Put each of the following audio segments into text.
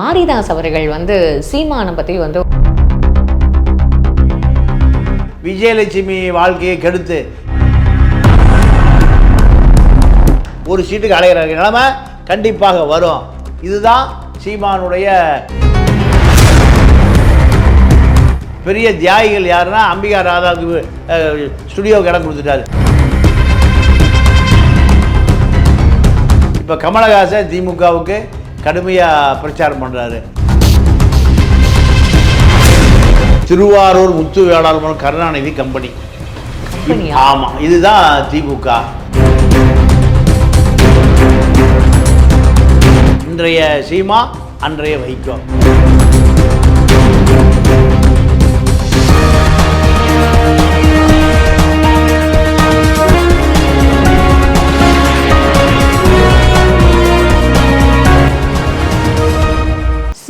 மாரிதாஸ் அவர்கள் வந்து சீமானை பத்தி வந்து விஜயலட்சுமி வாழ்க்கையை கெடுத்து ஒரு சீட்டுக்கு அலைகிற நிலைமை கண்டிப்பாக வரும். இதுதான் சீமானுடைய பெரிய தியாகிகள் யாருன்னா அம்பிகா ராதாவுக்கு ஸ்டுடியோவுக்கு இடம் கொடுத்துட்டாரு. இப்போ கமலஹாசன் திமுகவுக்கு கடுமையாக பிரச்சாரம் பண்ணுறாரு திருவாரூர் முத்து வேளாளர் கருணாநிதி கம்பெனி? ஆமாம் இதுதான் திமுக. இன்றைய சீமா அன்றைய வைகோ.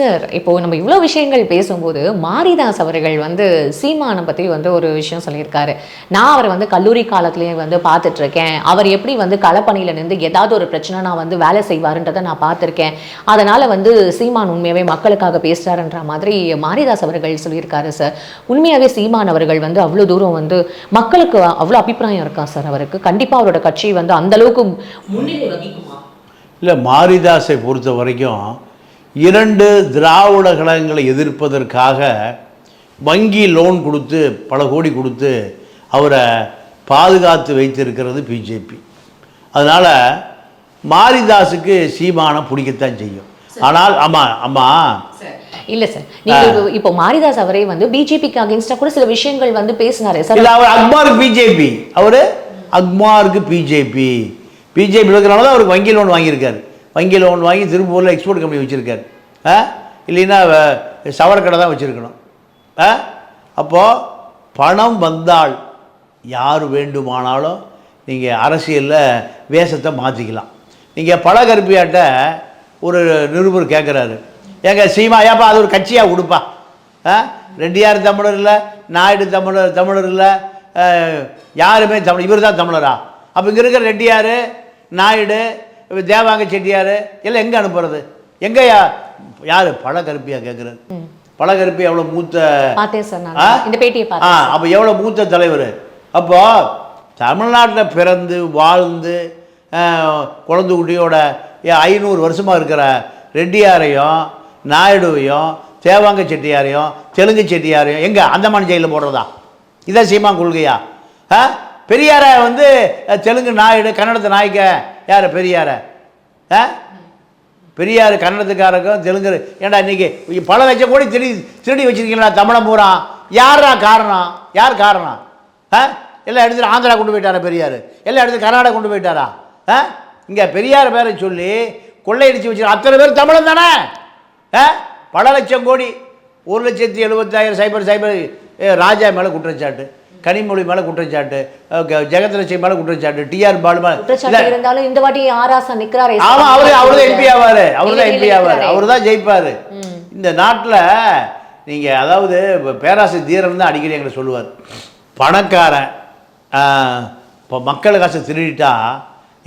சார் இப்போ நம்ம இவ்வளோ விஷயங்கள் பேசும்போது மாரிதாஸ் அவர்கள் வந்து சீமானை பற்றி வந்து ஒரு விஷயம் சொல்லியிருக்காரு. நான் அவரை வந்து கல்லூரி காலத்துலேயே வந்து பார்த்துட்டு இருக்கேன் அவர் எப்படி வந்து களப்பணியில் நின்று ஏதாவது ஒரு பிரச்சனை நான் வந்து வேலை செய்வாருன்றதை நான் பார்த்துருக்கேன். அதனால வந்து சீமான் உண்மையாகவே மக்களுக்காக பேசுறாருன்ற மாதிரி மாரிதாஸ் அவர்கள் சொல்லியிருக்காரு சார். உண்மையாகவே சீமான் அவர்கள் வந்து அவ்வளோ தூரம் வந்து மக்களுக்கு அவ்வளோ அபிப்பிராயம் இருக்கா சார் அவருக்கு? கண்டிப்பாக அவரோட கட்சி வந்து அந்த அளவுக்கு முன்னிலை வகிக்குமா? இல்லை மாரிதாஸை பொறுத்த வரைக்கும் இரண்டு திராவிட கழகங்களை எதிர்ப்பதற்காக வங்கி லோன் கொடுத்து பல கோடி கொடுத்து அவரை பாதுகாத்து வைத்திருக்கிறது பிஜேபி அதனால் மாரிதாஸுக்கு சீமானை பிடிக்கத்தான் செய்யும். ஆனால் ஆமாம் ஆமாம் இல்ல சார். நீங்க இப்போ- மாரிதாஸ் அவரே வந்து பிஜேபிக்கு அகேன்ஸ்டா கூட சில விஷயங்கள் வந்து பேசினாரு. சார் இல்லை அவர் அக்மாருக்கு பிஜேபி அவர் அக்மாருக்கு பிஜேபி பிஜேபி இருக்கிறனால தான் அவருக்கு வங்கி லோன் வாங்கியிருக்காரு. வங்கி லோன் வாங்கி திருப்பூரில் எக்ஸ்போர்ட் கம்பெனி வச்சுருக்காரு. ஆ? இல்லைன்னா சவரக்கடை தான் வச்சுருக்கணும். ஆ? அப்போது பணம் வந்தால் யார் வேண்டுமானாலும் நீங்கள் அரசியலில் வேஷத்தை மாற்றிக்கலாம் நீங்கள் பழகருப்பியாட்ட ஒரு நிருபர் கேட்குறாரு ஏங்க சீமா ஏப்பா அது ஒரு கட்சியாக கொடுப்பா ஆ? ரெண்டியார் தமிழர் இல்லை நாயுடு தமிழர் தமிழர் இல்லை யாருமே தமிழ் இவர் தான் தமிழரா? அப்போ இங்கே இருக்கிற ரெட்டியார் நாயுடு தேவாங்க செட்டியார் எல்லாம் எங்கே அனுப்புறது? எங்கேயா யார்? பழகருப்பியா கேட்குறாரு பழகருப்பி எவ்வளோ மூத்த ஆ? அப்போ எவ்வளோ மூத்த தலைவர்? அப்போ தமிழ்நாட்டில் பிறந்து வாழ்ந்து குழந்தை குட்டியோட ஐநூறு வருஷமாக இருக்கிற ரெட்டியாரையும் நாயுடுவையும் தேவாங்க செட்டியாரையும் தெலுங்கு செட்டியாரையும் எங்கே? அந்தமான் ஜெயிலில் போடுறதா? இதான் சீமா கொள்கையா? ஆ? பெரியாரை வந்து தெலுங்கு நாயுடு கன்னடத்து நாய்க்க யார்? பெரியார. ஆ? பெரியார் கன்னடத்துக்காரருக்கும் தெலுங்கு ஏன்டா இன்னைக்கு பல லட்சம் கோடி திருடி திருடி வச்சிருக்கீங்களா தமிழம் பூரா? யாரா காரணம்? யார் காரணம்? ஆ? எல்லா இடத்துல ஆந்திரா கொண்டு போயிட்டாரா பெரியார்? எல்லா இடத்துல கர்நாடகா கொண்டு போயிட்டாரா? ஆ? இங்கே பெரியார் பேரை சொல்லி கொள்ளையடிச்சு வச்சு அத்தனை பேர் தமிழன் தானே? ஆ? பல லட்சம் கோடி ஒரு லட்சத்தி எழுபத்தாயிரம் சைபர் சைபர் ஏ, ராஜா மேலே குற்றச்சாட்டு. கனிமொழி மேலே குற்றச்சாட்டு ஜெகத்லட்சுமி மேலே குற்றச்சாட்டு டிஆர் பாலு மேலே இருந்தாலும் இந்த வாட்டி ஆராசா நிக்கிறாரு ஆமா அவரு அவரு தான் எம்பி ஆவாரு. அவரு தான் எம்பி ஆவாரு. அவரு தான் ஜெயிப்பாரு. இந்த நாட்டில் நீங்க அதாவது இப்ப பேராசை தீரன் தான் அடிக்கடி எங்களை சொல்லுவார். பணக்காரன் இப்போ மக்கள் காசை திருடிட்டா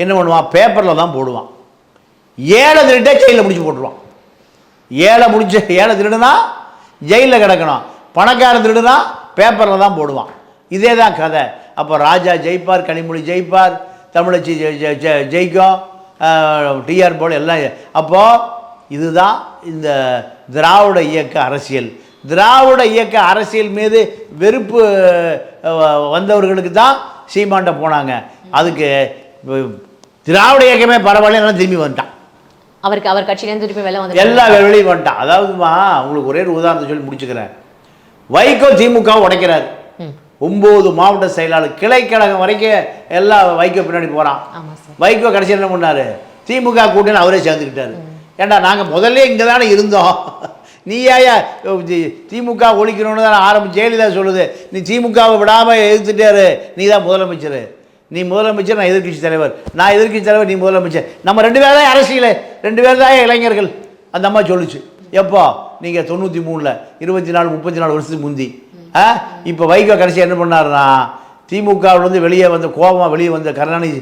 என்ன பண்ணுவான்? பேப்பரில் தான் போடுவான். ஏழை திருட்டே ஜெயிலில் முடிச்சு போட்டுருவான். ஏழை முடிச்ச ஏழை திருடுனா ஜெயிலில் கிடக்கணும். பணக்காரன் திருடுனா பேப்பரில் தான் போடுவான். இதே தான் கதை. அப்போ ராஜா ஜெயிப்பார் கனிமொழி ஜெயிப்பார் தமிழச்சி ஜெயிக்கும். டிஆர் போல எல்லாம் அப்போது இதுதான் இந்த திராவிட இயக்க அரசியல். திராவிட இயக்க அரசியல் மீது வெறுப்பு வந்தவர்களுக்கு தான் சீமாண்ட போனாங்க. அதுக்கு திராவிட இயக்கமே பரவாயில்ல எல்லாம் திரும்பி வந்துட்டான். அவருக்கு அவர் கட்சியிலேருந்து திருப்பி வெளில வந்து எல்லா வெளியும் வந்துட்டான். அதாவதுமா உங்களுக்கு ஒரே ஒரு உதாரணத்தை சொல்லி முடிச்சுக்கிறேன். வைகோ திமுக உடைக்கிறார். ஒம்பது மாவட்ட செயலாளர் கிளைக்கழகம் வரைக்கும் எல்லாம் வைகோ பின்னாடி போகிறான் வைகோ கடைசியில் என்ன பண்ணாரு? திமுக கூட்டணி அவரே சேர்ந்துக்கிட்டாரு. ஏண்டா நாங்கள் முதல்ல இங்கே தானே இருந்தோம். நீ ஏயா திமுக ஒழிக்கணும்னு தானே ஆரம்பி ஜெயலலிதா சொல்லுது. நீ திமுகவை விடாமல் எதிர்த்துட்டாரு. நீ தான் முதலமைச்சர். நீ முதலமைச்சர் நான் எதிர்க்கட்சி தலைவர். நான் எதிர்க்கட்சி தலைவர் நீ முதலமைச்சர். நம்ம ரெண்டு பேர் தான் அரசியல். ரெண்டு பேர் தான் இளைஞர்கள். அந்த அம்மா சொல்லுச்சு. எப்போ நீங்கள் தொண்ணூற்றி மூணில் இருபத்தி நாலு முப்பத்தி நாலு வருஷத்துக்கு முந்தி இப்போ வைகோ கடைசி என்ன பண்ணாருன்னா திமுகவிலேருந்து வெளியே வந்த கோபமாக வெளியே வந்த கருணாநிதி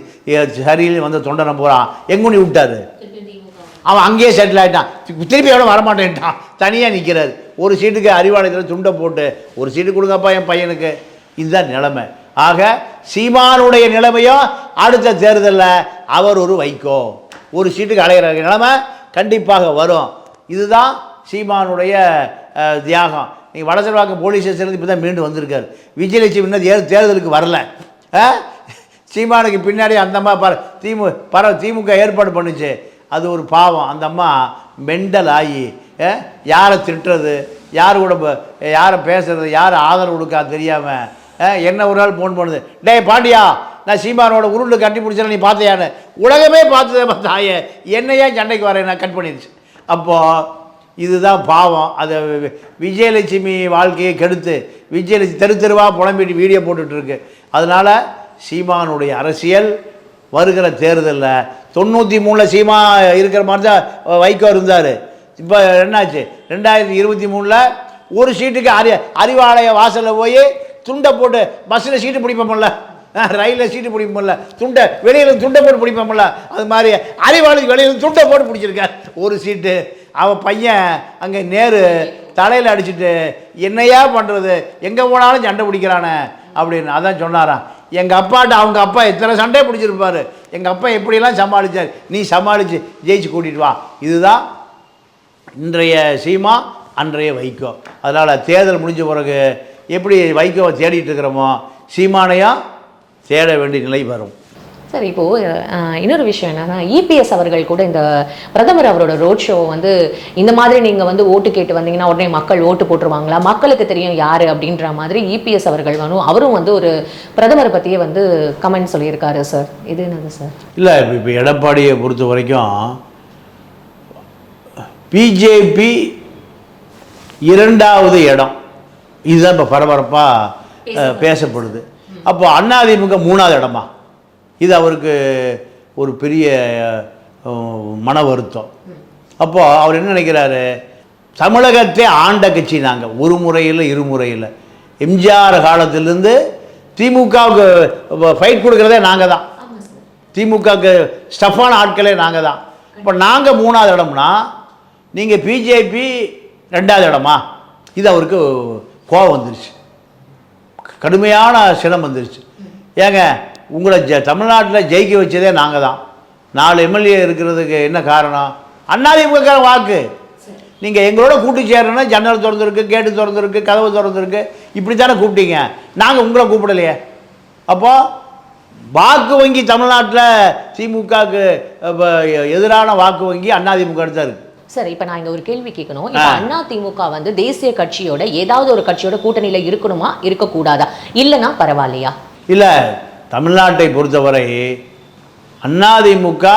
சரியில் வந்த தொண்டனை போகிறான் எங்குனி விட்டாரு? அவன் அங்கேயே செட்டில் ஆகிட்டான் திருப்பி எவ்வளோ வரமாட்டேன்ட்டான். தனியாக நிற்கிறாரு ஒரு சீட்டுக்கு அறிவாலயத்தில் துண்டை போட்டு ஒரு சீட்டு கொடுங்கப்பா என் பையனுக்கு. இதுதான் நிலைமை. ஆக சீமானுடைய நிலைமையும் அடுத்த தேர்தலில் அவர் ஒரு வைக்கோ ஒரு சீட்டுக்கு அலைகிற நிலைமை கண்டிப்பாக வரும். இதுதான் சீமானுடைய தியாகம். நீங்கள் வடசெல்வாக்கம் போலீஸ் ஸ்டேஷனுக்கு இப்போ தான் மீண்டு வந்திருக்கார். விஜயலட்சுமி இன்னும் தே- தேர்தலுக்கு வரல. ஆ? சீமானுக்கு பின்னாடி அந்த அம்மா பர திமு பர திமுக ஏற்பாடு பண்ணுச்சு. அது ஒரு பாவம். அந்த அம்மா மெண்டல் ஆகி ஆ? யாரை திட்டுறது? யார் கூட யாரை பேசுறது? யார் ஆதரவு கொடுக்கா தெரியாமல் என்ன ஒரு நாள் ஃபோன் பண்ணுது? டேய் பாண்டியா நான் சீமானோட உருண்டு கட்டி பிடிச்சல நீ பார்த்தியான்னு உலகமே பார்த்ததே தாயே. என்னையா சண்டைக்கு வரேன் நான் கட் பண்ணிடுச்சு அப்போது இதுதான் பாவம். அதை விஜயலட்சுமி வாழ்க்கையை கெடுத்து விஜயலட்சுமி தெரு தெருவாக புலம்பிட்டு வீடியோ போட்டுட்ருக்கு. அதனால் சீமானுடைய அரசியல் வருகிற தேர்தலில். தொண்ணூற்றி மூணில் சீமா இருக்கிற மாதிரி தான் வைகோ இருந்தார். இப்போ என்னாச்சு? ரெண்டாயிரத்தி இருபத்தி மூணில் ஒரு சீட்டுக்கு அறி அறிவாலய வாசலில் போய் துண்டை போட்டு பஸ்ஸில் சீட்டு பிடிப்போம்ல. ரயிலில் சீட்டு பிடிப்போம்ல. துண்டை வெளியில் துண்டை போட்டு பிடிப்போம்ல. அது மாதிரி அறிவாளி வெளியில் துண்டை போட்டு பிடிச்சிருக்கார். ஒரு சீட்டு. அவன் பையன் அங்கே நேரு தலையில் அடிச்சிட்டு என்னையா பண்ணுறது எங்கே போனாலும் சண்டை பிடிக்கிறானே அப்படின்னு. அதான் சொன்னாராம். எங்கள் அப்பாட்ட அவங்க அப்பா எத்தனை சண்டை பிடிச்சிருப்பாரு? எங்கள் அப்பா எப்படியெல்லாம் சமாளிச்சார்? நீ சமாளித்து ஜெயிச்சு கூட்டிகிட்டு வா. இதுதான் இன்றைய சீமா அன்றைய வைகோ. அதனால் தேர்தல் முடிஞ்ச பிறகு எப்படி வைகோவை தேடிட்டு இருக்கிறோமோ சீமானையும் தேட வேண்டிய நிலை வரும். சார் இப்போ அஹ், இன்னொரு விஷயம் என்னன்னா இபிஎஸ் அவர்கள் கூட இந்த பிரதமர் அவரோட ரோட் ஷோ வந்து இந்த மாதிரி நீங்க வந்து ஓட்டு கேட்டு வந்தீங்கன்னா உடனே மக்கள் ஓட்டு போட்டுருவாங்களா? மக்களுக்கு தெரியும் யாரு அப்படின்ற மாதிரி இபிஎஸ் அவர்கள் வந்து அவரும் வந்து ஒரு பிரதமர் பத்தியே வந்து கமெண்ட் சொல்லியிருக்காரு சார். இது என்னது சார்? இல்லை இப்போ எடப்பாடியை பொறுத்த வரைக்கும் பிஜேபி இரண்டாவது இடம். இதுதான் இப்போ பரபரப்பாக பேசப்படுது. அப்போ அதிமுக மூணாவது இடமா? இது அவருக்கு ஒரு பெரிய மன வருத்தம். அப்போ அவர் என்ன நினைக்கிறாரு? தமிழகத்தை ஆண்ட கட்சி நாங்கள் ஒரு முறையில் இருமுறையில் எம்ஜிஆர் காலத்திலேருந்து திமுகவுக்கு ஃபைட் கொடுக்குறதே நாங்கள் தான். திமுகவுக்கு ஸ்டஃபான ஆட்களே நாங்கள் தான். இப்போ நாங்கள் மூணாவது இடம்னா நீங்கள் பிஜேபி ரெண்டாவது இடமா? இது அவருக்கு கோவம் வந்துருச்சு. கடுமையான சினம் வந்துருச்சு. ஏங்க உங்களை ஜ தமிழ்நாட்டில் ஜெயிக்க வச்சதே நாங்கள் தான். நாலு எம்எல்ஏ இருக்கிறதுக்கு என்ன காரணம்? அண்ணாதிமுக வாக்கு. நீங்கள் எங்களோட கூட்டு சேரணும்னா ஜன்னல் திறந்துருக்கு கேட்டு திறந்துருக்கு கதவு திறந்துருக்கு. இப்படி தானே கூப்பிட்டீங்க. நாங்கள் உங்களை கூப்பிடலையே. அப்போ வாக்கு வங்கி தமிழ்நாட்டில் திமுகவுக்கு எதிரான வாக்கு வங்கி அதிமுக தான் இருக்குது சார் இப்போ நான் இங்க ஒரு கேள்வி கேட்கணும். இப்போ அண்ணா திமுக வந்து தேசிய கட்சியோட ஏதாவது ஒரு கட்சியோட கூட்டணியில இருக்கணுமா? இருக்கக்கூடாதா? இல்லைன்னா பரவாயில்லையா? இல்லை. தமிழ்நாட்டை பொறுத்தவரை அதிமுக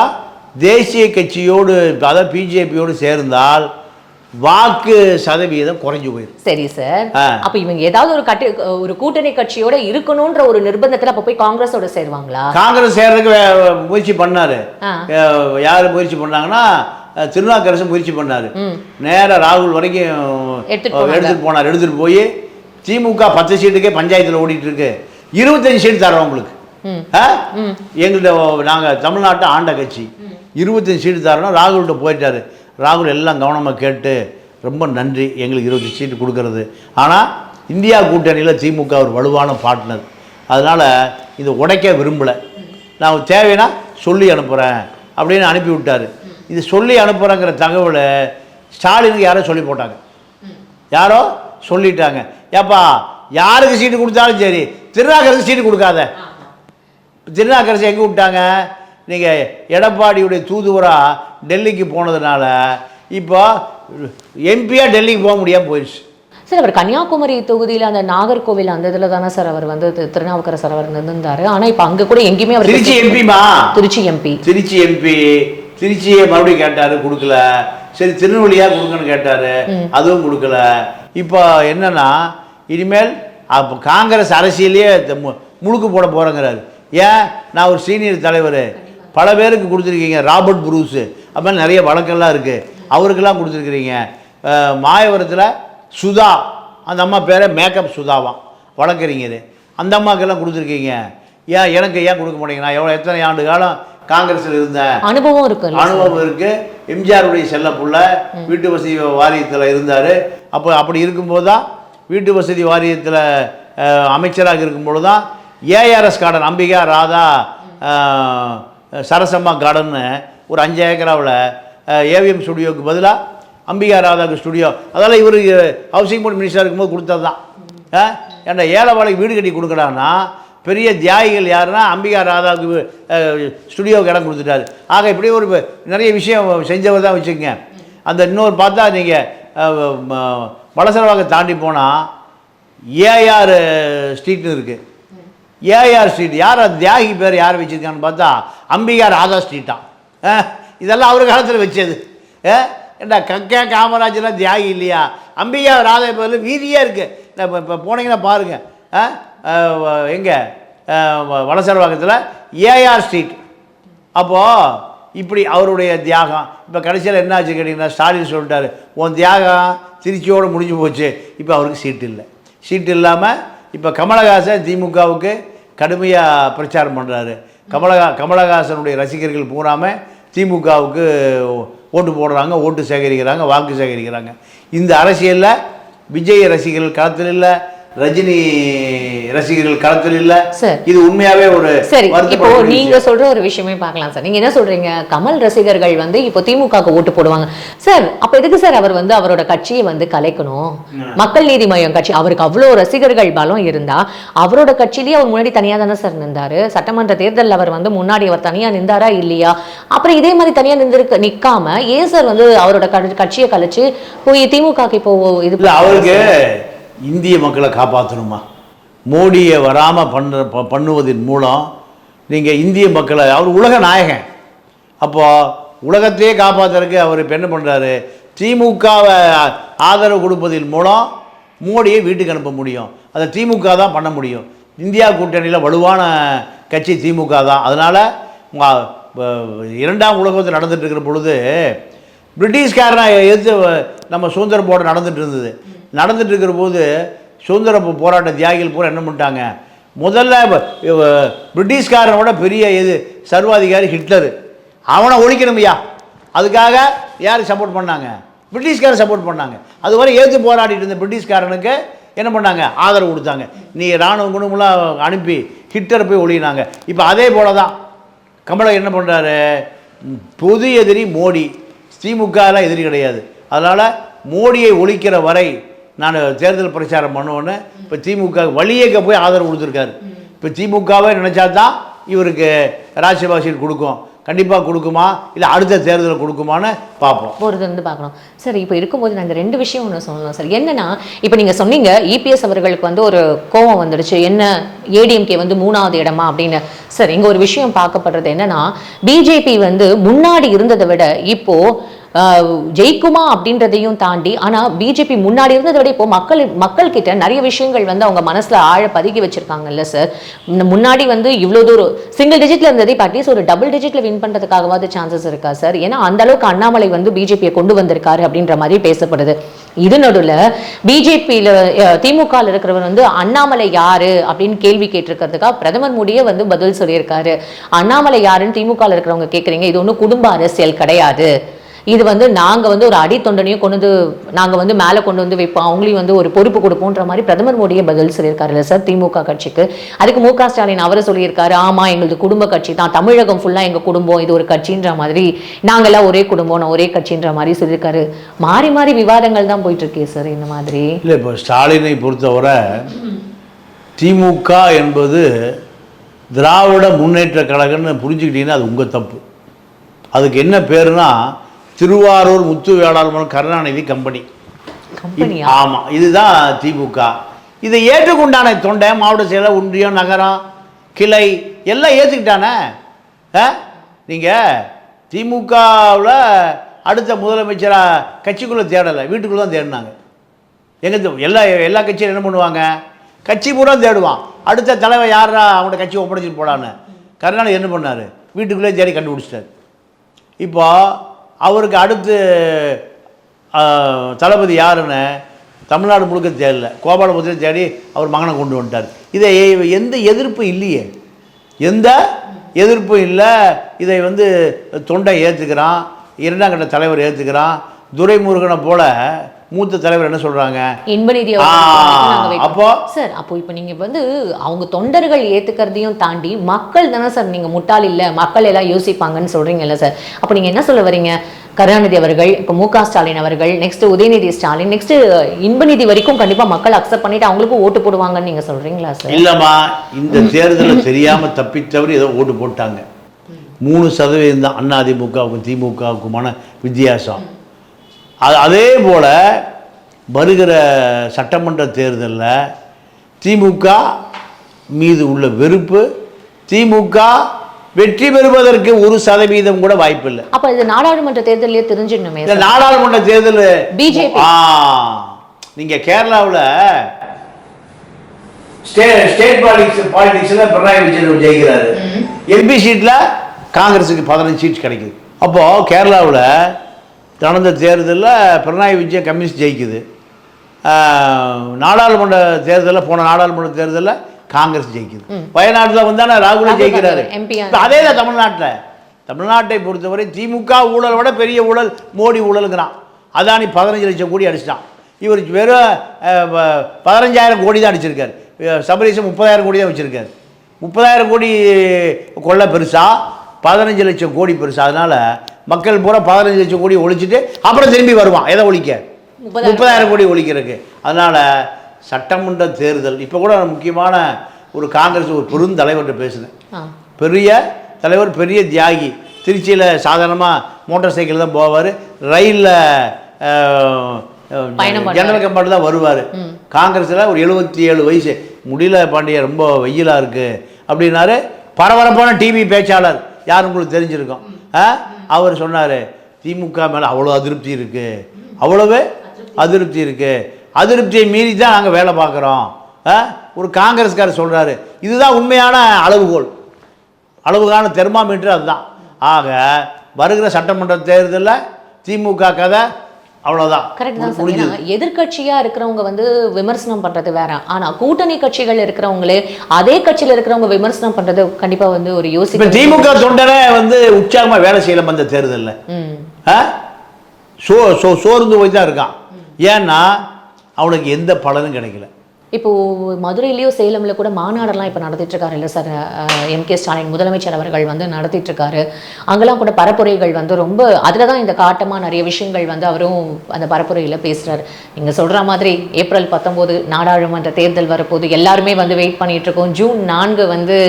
தேசிய கட்சியோடு அதாவது பிஜேபியோடு சேர்ந்தால் வாக்கு சதவீதம் குறைஞ்சு போயிடும் சரி சார். அப்ப இவங்க ஏதாவது ஒரு கட்டு ஒரு கூட்டணி கட்சியோட இருக்கணும்ன்ற ஒரு நிர்பந்தத்துல அப்ப போய் காங்கிரஸோட சேருவாங்களா? காங்கிரஸ் சேர்றதுக்கு முயற்சி பண்ணாரு. யார் முயற்சி பண்ணாங்கன்னா திருநாக்கரசு முயற்சி பண்ணாரு. நேரா ராகுல் வரைக்கும் எடுத்துட்டு போனார். எடுத்துட்டு போய் திமுக பத்து சீட்டுக்கே பஞ்சாயத்தில் ஓடிட்டு இருக்கு. இருபத்தஞ்சு சீட்டு தரோம் உங்களுக்கு? எங்கள்கிட்ட நாங்கள் தமிழ்நாட்டை ஆண்ட கட்சி. இருபத்தஞ்சு சீட்டு தரோம் ராகுல்கிட்ட போயிட்டாரு. ராகுல் எல்லாம் கவனமாக கேட்டு ரொம்ப நன்றி எங்களுக்கு இருபத்தஞ்சு சீட்டு கொடுக்கறது. ஆனால் இந்தியா கூட்டணியில் திமுக ஒரு வலுவான பார்ட்னர் அதனால் இதை உடைக்க விரும்பலை. நான் தேவைன்னா சொல்லி அனுப்புகிறேன் அப்படின்னு அனுப்பி விட்டாரு இது சொல்லி அனுப்புகிறேங்கிற தகவலை ஸ்டாலினுக்கு யாரோ சொல்லி போட்டாங்க. யாரோ சொல்லிட்டாங்க. ஏப்பா யாருக்கு சீட்டு கொடுத்தாலும் சரி திருநாக்கரசு சீட்டு கொடுக்காத. திருநாக்கரசு எங்கே விட்டாங்க. நீங்கள் எடப்பாடியுடைய தூதுவராக டெல்லிக்கு போனதுனால இப்போ எம்பியாக டெல்லிக்கு போக முடியாமல் போயிடுச்சு சார் அவர் கன்னியாகுமரி தொகுதியில அந்த நாகர்கோவில் அந்த இதுல தானே சார் அவர் வந்து திரு- திருநாவுக்கரசர் அவர் இருந்தாரு ஆனா இப்ப அங்க கூட எங்கேயுமே அவர் திருச்சி எம்பிமா திருச்சி எம்பி திருச்சி எம்பி திருச்சியை மறுபடியும் கேட்டார் கொடுக்கல. சரி திருநெல்வேலியாக கொடுங்கன்னு கேட்டார் அதுவும் கொடுக்கல. இப்போ என்னன்னா இனிமேல் அப்போ காங்கிரஸ் அரசியலையே முழுக்கு போட போகிறேங்கிறாரு ஏன்? நான் ஒரு சீனியர் தலைவர். பல பேருக்கு கொடுத்துருக்கீங்க. Robert Bruce. மாதிரி நிறைய வழக்கெல்லாம் இருக்குது அவருக்கெல்லாம் கொடுத்துருக்குறீங்க. மாயவரத்தில் சுதா. அந்த அம்மா பேரை மேக்கப் சுதாவாம். வழக்கறிஞர் அந்த அம்மாக்கெல்லாம் கொடுத்துருக்கீங்க. ஏன் எனக்கு ஏன் கொடுக்க மாட்டேங்க நான் எவ்வளோ எத்தனை ஆண்டு காலம் காங்கிரஸில் இருந்தேன்? அனுபவம் இருக்கு அனுபவம் இருக்கு. எம்ஜிஆருடைய செல்ல புள்ள. வீட்டு வசதி வாரியத்தில் இருந்தார். அப்போ அப்படி இருக்கும்போது தான் வீட்டு வசதி வாரியத்தில் அமைச்சராக இருக்கும்பொழுது தான் ஏஆர்எஸ் கார்டன் அம்பிகா ராதா சரசம்மா கார்டன்னு ஒரு அஞ்சு ஏக்கராவில் ஏவிஎம் ஸ்டுடியோவுக்கு பதிலாக அம்பிகா ராதாவுக்கு ஸ்டுடியோ அதெல்லாம் இவர் ஹவுசிங் போர்டு மினிஸ்டர் இருக்கும்போது கொடுத்தது தான். ஏன்டா ஏழைவாளைக்கு வீடு கட்டி கொடுக்கலான்னா பெரிய தியாகிகள் யாருன்னா அம்பிகா ராதாவுக்கு ஸ்டுடியோவுக்கு இடம் கொடுத்துட்டாரு. ஆக இப்படி ஒரு நிறைய விஷயம் செஞ்சவர் தான் வச்சுக்கங்க. அந்த இன்னொரு பார்த்தா நீங்கள் வளசரவாக தாண்டி போனால் ஏஆர் ஸ்ட்ரீட்னு இருக்குது ஏஆர் ஸ்ட்ரீட் யார் தியாகி பேர் யார் வச்சுருக்கான்னு பார்த்தா அம்பிகா ராதா ஸ்ட்ரீட்டான் இதெல்லாம் அவர் காலத்தில் வச்சது. ஏண்டா கக்கே காமராஜர்லாம் தியாகி இல்லையா? அம்பிகா ராதா பேரில் வீதியாக இருக்குது இப்போ இப்போ போனீங்கன்னா பாருங்கள் எங்கே? வளசரவாக்கத்தில் ஏஆர் ஸ்ட்ரீட் அப்போது இப்படி அவருடைய தியாகம். இப்போ கடைசியில் என்ன ஆச்சு கேட்டிங்கன்னா ஸ்டாலின் சொல்லிட்டாரு உன் தியாகம் திருச்சியோடு முடிஞ்சு போச்சு. இப்போ அவருக்கு சீட்டு இல்லை. சீட்டு இல்லாமல் இப்போ கமலஹாசன் திமுகவுக்கு கடுமையாக பிரச்சாரம் பண்ணுறாரு கமலஹா கமலஹாசனுடைய ரசிகர்கள் பூராமல் திமுகவுக்கு ஓட்டு போடுறாங்க ஓட்டு சேகரிக்கிறாங்க வாக்கு சேகரிக்கிறாங்க. இந்த அரசியலில் விஜய் ரசிகர்கள் களத்தில் இல்லை ரஜினி ரசிகர்கள் களத்தில் இல்லை. சரி. இது உண்மையாகவே ஒரு சரி இப்போ நீங்க சொல்ற ஒரு விஷயமே பார்க்கலாம் சார். நீங்க என்ன சொல்றீங்க? கமல் ரசிகர்கள் வந்து இப்போ திமுகக்கு ஓட்டு போடுவாங்க. சார் அப்ப எதுக்கு சார் அவர் வந்து அவரோட கட்சியை வந்து கலைக்கணும்? மக்கள் நீதி மய்யம் கட்சி அவருக்கு அவ்வளோ ரசிகர்கள் பலம் இருந்தா அவரோட கட்சியிலேயே அவர் முன்னாடி தனியா தானே சார் நின்றாரு? சட்டமன்ற தேர்தலில் அவர் வந்து முன்னாடி அவர் தனியா நின்றாரா இல்லையா? அப்புறம் இதே மாதிரி தனியா நின்றுக்க நிக்காம ஏன் சார் வந்து அவரோட கட்சியை கலைச்சு போய் திமுகக்கு இப்போ இது அவருக்கு இந்திய மக்களை காப்பாற்றணுமா மோடியை வராமல் பண்ணுற ப- பண்ணுவதன் மூலம் நீங்கள் இந்திய மக்களை அவர் உலக நாயகன். அப்போது உலகத்தையே காப்பாற்றுறதுக்கு அவர் இப்போ என்ன பண்ணுறாரு திமுகவை ஆதரவு கொடுப்பதன் மூலம் மோடியை வீட்டுக்கு அனுப்ப முடியும். அதை திமுக தான் பண்ண முடியும். இந்தியா கூட்டணியில் வலுவான கட்சி திமுக தான். அதனால் இரண்டாம் உலகத்தில் நடந்துகிட்டு இருக்கிற பொழுது பிரிட்டிஷ்காரனை எதிர்த்து நம்ம சுதந்திர போர்டு நடந்துகிட்டு இருந்தது. நடந்துட்டு இருக்கிற போது சுதந்திர போராட்ட தியாகிகள் பூரா என்ன பண்ணிட்டாங்க? முதல்ல பிரிட்டிஷ்காரனோட பெரிய இது சர்வாதிகாரி ஹிட்லர். அவனை ஒழிக்கணும் ஐயா அதுக்காக யார் சப்போர்ட் பண்ணாங்க? பிரிட்டிஷ்காரன் சப்போர்ட் பண்ணாங்க. அதுவரை ஏற்று போராடிட்டு இருந்த பிரிட்டிஷ்காரனுக்கு என்ன பண்ணாங்க? ஆதரவு கொடுத்தாங்க. நீ இராணுவ குணமெல்லாம் அனுப்பி ஹிட்லரை போய் ஒழியினாங்க. இப்போ அதே போல தான் கமலம் என்ன பண்ணுறாரு பொது எதிரி மோடி. திமுகலாம் எதிரி கிடையாது. அதனால் மோடியை ஒழிக்கிற வரை நான் தேர்தல் பிரச்சாரம் பண்ணுவேன்னு இப்போ திமுக வழியேக்க போய் ஆதரவு கொடுத்துருக்காரு. இப்போ திமுகவே நினச்சா தான் இவருக்கு ராஜ்யசபா சீட் கொடுக்கும். கண்டிப்பாக கொடுக்குமா? இல்லை அடுத்த தேர்தல் கொடுக்குமான்னு பார்ப்போம். போகிறது வந்து பார்க்கணும். சார் இப்போ இருக்கும்போது நான் இந்த ரெண்டு விஷயம் ஒன்று சொல்லணும் சார். என்னன்னா இப்போ நீங்கள் சொன்னீங்க இபிஎஸ் அவர்களுக்கு வந்து ஒரு கோவம் வந்துடுச்சு. என்ன ஏடிஎம்கே வந்து மூணாவது இடமா அப்படின்னு. சார் இங்கே ஒரு விஷயம் பார்க்கப்படுறது என்னென்னா பிஜேபி வந்து முன்னாடி இருந்ததை விட இப்போது ஜெயிக்குமா அப்படின்றதையும் தாண்டி ஆனால் பிஜேபி முன்னாடி இருந்ததை விட இப்போ மக்கள் மக்கள் கிட்ட நிறைய விஷயங்கள் வந்து அவங்க மனசில் ஆழ பதுக்கி வச்சிருக்காங்கல்ல சார் இந்த முன்னாடி வந்து இவ்வளோ தூரம் சிங்கிள் டிஜிட்டில் இருந்ததே அட்லீஸ்ட் ஒரு டபுள் டிஜிட்டில் வின் பண்ணுறதுக்காகவாது சான்சஸ் இருக்கா சார் ஏன்னா அந்த அளவுக்கு அண்ணாமலை வந்து பிஜேபியை கொண்டு வந்திருக்காரு அப்படின்ற மாதிரி பேசப்படுது. இது நடுவில் பிஜேபியில் திமுகவில் இருக்கிறவர் வந்து அண்ணாமலை யாரு அப்படின்னு கேள்வி கேட்டிருக்கிறதுக்காக பிரதமர் மோடியே வந்து பதில் சொல்லியிருக்காரு. அண்ணாமலை யாருன்னு திமுகவில் இருக்கிறவங்க கேட்குறீங்க இது ஒன்றும் குடும்ப அரசியல் கிடையாது. இது வந்து நாங்கள் வந்து ஒரு அடித்தொண்டனையும் கொண்டு வந்து நாங்கள் வந்து மேலே கொண்டு வந்து வைப்போம். அவங்களையும் வந்து ஒரு பொறுப்பு கொடுப்போன்ற மாதிரி பிரதமர் மோடியே பதில் சொல்லியிருக்காரு இல்லை சார் திமுக கட்சிக்கு. அதுக்கு மு ஸ்டாலின் அவரை சொல்லியிருக்காரு ஆமாம் எங்களது குடும்ப கட்சி தான். தமிழகம் ஃபுல்லாக எங்கள் குடும்பம் இது ஒரு கட்சின்ற மாதிரி. நாங்கள்லாம் ஒரே குடும்பம் நான் ஒரே கட்சின்ற மாதிரி சொல்லியிருக்காரு. மாறி மாறி விவாதங்கள் தான் போயிட்டுருக்கே சார் இந்த மாதிரி. இல்லை இப்போ ஸ்டாலினை பொறுத்தவரை திமுக என்பது திராவிட முன்னேற்ற கழகம்னு புரிஞ்சுக்கிட்டீங்கன்னா அது உங்கள் தப்பு. அதுக்கு என்ன பேருனா திருவாரூர் முத்து வேளாண்மன் கருணாநிதி கம்பெனி. ஆமாம் இதுதான் திமுக. இதை ஏற்றுக்கொண்டானே தொண்டை மாவட்ட செயலர் ஒன்றியம் நகரம் கிளை எல்லாம் ஏற்றுக்கிட்டானே நீங்கள் திமுகவில் அடுத்த முதலமைச்சராக கட்சிக்குள்ளே தேடலை வீட்டுக்குள்ளே தான் தேடினாங்க. எங்கே எல்லா எல்லா கட்சியும் என்ன பண்ணுவாங்க? கட்சி பூரா தேடுவான். அடுத்த தலைவர் யாரா அவனோட கட்சி ஒப்படைச்சிட்டு போடான்னு கருணாநிதி என்ன பண்ணார்? வீட்டுக்குள்ளே தேடி கண்டுபிடிச்சிட்டாரு. இப்போ அவருக்கு அடுத்து தளபதி யாருன்னு தமிழ்நாடு முழுக்க தேடல. கோபாலபுத்திரம் தேடி அவர் மகனை கொண்டு வந்துட்டார். இதை எந்த எதிர்ப்பும் இல்லையே. எந்த எதிர்ப்பும் இல்லை. இதை வந்து தொண்டை ஏற்றுக்கிறான் இரண்டாம் கட்ட தலைவர் ஏற்றுக்கிறான் துரைமுருகனை போல மூத்த தலைவர் என்ன சொல்கிறாங்க இன்பநிதி அப்போ? சார் அப்போ இப்போ நீங்க வந்து அவங்க தொண்டர்கள் ஏத்துக்கிறதையும் தாண்டி மக்கள் தானே சார் நீங்க முட்டாள் இல்ல மக்கள் எல்லாம் யோசிப்பாங்கன்னு சொல்றீங்கல்ல சார். அப்போ நீங்க என்ன சொல்ல வரீங்க? கருணாநிதி அவர்கள் இப்போ மு க ஸ்டாலின் அவர்கள் நெக்ஸ்ட் உதயநிதி ஸ்டாலின் நெக்ஸ்ட் இன்பநிதி வரைக்கும் கண்டிப்பா மக்கள் அக்செப்ட் பண்ணிட்டு அவங்களுக்கும் ஓட்டு போடுவாங்கன்னு நீங்க சொல்றீங்களா சார்? இல்லைம்மா இந்த தேர்தலில் தெரியாமல் தப்பித்தவர் ஏதோ ஓட்டு போட்டாங்க. மூணு சதவீதம் தான் அதிமுகவுக்கும் திமுகவுக்குமான வித்தியாசம். அது அதே போல் வருகிற சட்டமன்ற தேர்தலில் திமுக மீது உள்ள வெறுப்பு திமுக வெற்றி பெறுவதற்கு ஒரு சதவீதம் கூட வாய்ப்பில்லை. அப்ப இது நாடாளுமன்ற தேர்தலே தெரிஞ்சிடணுமே இந்த நாடாளுமன்ற தேர்தல். ஆ நீங்க கேரளாவில் ஸ்டே ஸ்டேட் பாலிடிக்ஸ் பாலிடிக்ஸில் பினராயி விஜயன் ஜெயிக்கிறாரு. எம்பி சீட்டில் காங்கிரஸுக்கு பதினஞ்சு சீட் கிடைக்குது. அப்போது கேரளாவில் நடந்த தேர்தலில் பினராயி விஜயன் கம்யூனிஸ்ட் ஜெயிக்குது. நாடாளுமன்ற தேர்தலில் போன நாடாளுமன்ற தேர்தலில் காங்கிரஸ் ஜெயிக்குது. வயநாட்டில் வந்தானே ராகுலே ஜெயிக்கிறாரு. அதே தான் தமிழ்நாட்டில். தமிழ்நாட்டை பொறுத்தவரை திமுக ஊழலை விட பெரிய ஊழல் மோடி ஊழலுங்கிறான். அதானி பதினஞ்சு லட்சம் கோடி அடிச்சிட்டான். இவர் வெறும் பதினஞ்சாயிரம் கோடி தான் அடிச்சிருக்காரு. சபரீஷன் முப்பதாயிரம் கோடி தான் வச்சுருக்காரு. முப்பதாயிரம் கோடி கொள்ள பெருசா? பதினஞ்சு லட்சம் கோடி பெருசா. அதனால் மக்கள் பூரா பதினஞ்சு லட்சம் கோடி ஒழிச்சிட்டு அப்புறம் திரும்பி வருவான். எதை ஒழிக்க? முப்பதாயிரம். கோடி. ஒழிக்கிறதுக்கு. அதனால் சட்டமன்ற தேர்தல் இப்போ கூட முக்கியமான ஒரு காங்கிரஸ் ஒரு பெருந்தலைவர்கிட்ட பேசினேன். பெரிய தலைவர் பெரிய தியாகி. திருச்சியில் சாதாரணமாக மோட்டார் சைக்கிள் தான் போவார். ரயிலில். ஜன்னல் கம்பார்ட் தான் வருவார். காங்கிரஸில் ஒரு எழுபத்தி ஏழு வயசு. முடியல பாண்டிய ரொம்ப வெயிலாக இருக்குது அப்படின்னாரு. பரபரப்பான டிவி பேச்சாளர். யார் உங்களுக்கு தெரிஞ்சிருக்கும்? ஆ? அவர் சொன்னார் திமுக மேலே அவ்வளோ அதிருப்தி இருக்குது அவ்வளவு அதிருப்தி இருக்குது அதிருப்தியை மீறி தான் நாங்கள் வேலை பார்க்குறோம். ஒரு காங்கிரஸ்காரர் சொல்கிறாரு இதுதான் உண்மையான அளவுகோல். அளவுகான தெர்மாமீட்டர் அதுதான். ஆக வருகிற சட்டமன்ற தேர்தலில் திமுக கதை அவ்வளோதான் கரெக்ட் தான் சார். எதிர்க்கட்சியா இருக்கிறவங்க வந்து விமர்சனம் பண்றது வேற. ஆனா கூட்டணி கட்சிகள் இருக்கிறவங்களே அதே கட்சியில இருக்கிறவங்க விமர்சனம் பண்றது கண்டிப்பா வந்து ஒரு யோசிக்க திமுக தொண்டரே வந்து உற்சாகமாக வேலை செய்யலாம் அந்த தேர்தலில். சோ சோ சோர்ந்து போய் தான் இருக்கான். ஏன்னா அவனுக்கு எந்த பலனும் கிடைக்கல. இப்போ மதுரையிலயோ சேலம்ல கூட மாநாடெல்லாம் இப்போ நடத்திட்டு இருக்காரு இல்லை சார் எம் கே ஸ்டாலின் முதலமைச்சர் அவர்கள் வந்து நடத்திட்டு இருக்காரு அங்கெல்லாம் கூட பரப்புரைகள் வந்து ரொம்ப அதில் தான் இந்த காட்டமா நிறைய விஷயங்கள் வந்து அவரும் அந்த பரப்புரையில பேசுறாரு. நீங்க சொல்ற மாதிரி ஏப்ரல் பத்தொம்போது நாடாளுமன்ற தேர்தல் வரப்போது எல்லாருமே வந்து வெயிட் பண்ணிட்டு இருக்கோம் ஜூன் நான்கு வந்து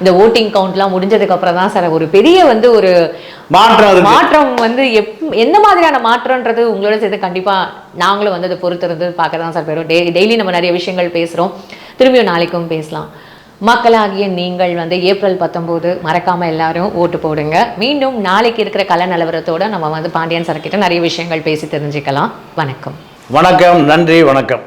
இந்த ஓட்டிங் கவுண்ட்லாம் முடிஞ்சதுக்கு அப்புறம் தான் சார் ஒரு பெரிய வந்து ஒரு மாற்றம் வந்து எப் எந்த மாதிரியான மாற்றம்ன்றது உங்களோட சேர்த்து கண்டிப்பாக நாங்களும் வந்து அதை பொறுத்திருந்து பார்க்க தான் சார் போயிடும். டெய் டெய்லி நம்ம நிறைய விஷயங்கள் பேசுகிறோம் திரும்பியும் நாளைக்கும் பேசலாம். மக்களாகிய நீங்கள் வந்து ஏப்ரல் பத்தொம்போது மறக்காமல் எல்லாரும் ஓட்டு போடுங்க. மீண்டும் நாளைக்கு இருக்கிற கல நிலவரத்தோடு நம்ம வந்து பாண்டியன் சார்கிட்ட நிறைய விஷயங்கள் பேசி தெரிஞ்சுக்கலாம். வணக்கம். வணக்கம் நன்றி வணக்கம்.